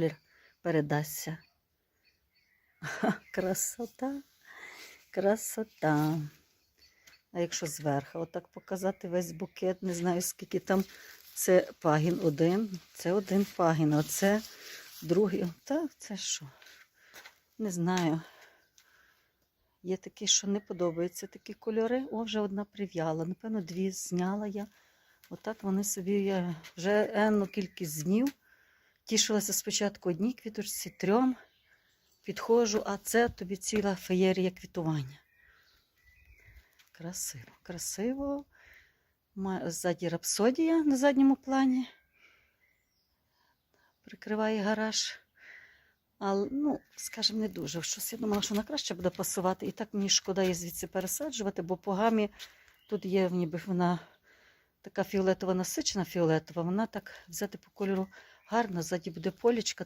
колір передасться. Красота, красота. А якщо зверху отак показати весь букет, не знаю скільки там. Це пагін один, це один пагін, а це другий. Та це що? Не знаю. Є такі, що не подобаються такі кольори. О, вже одна прив'яла. Напевно, дві зняла я. Отак вони собі я вже енну кількість днів. Тішилася спочатку одній квіточці, трьом. Підходжу, а це тобі ціла феєрія квітування. Красиво, красиво. Ма- Ззаді рапсодія на задньому плані. Прикриває гараж. Але, ну, скажімо, не дуже. Щось я думала, що вона краще буде пасувати. І так мені шкода її звідси пересаджувати, бо по гамі тут є ніби вона така фіолетова насичена фіолетова. Вона так взяти по кольору гарно. Ззаді буде полічка,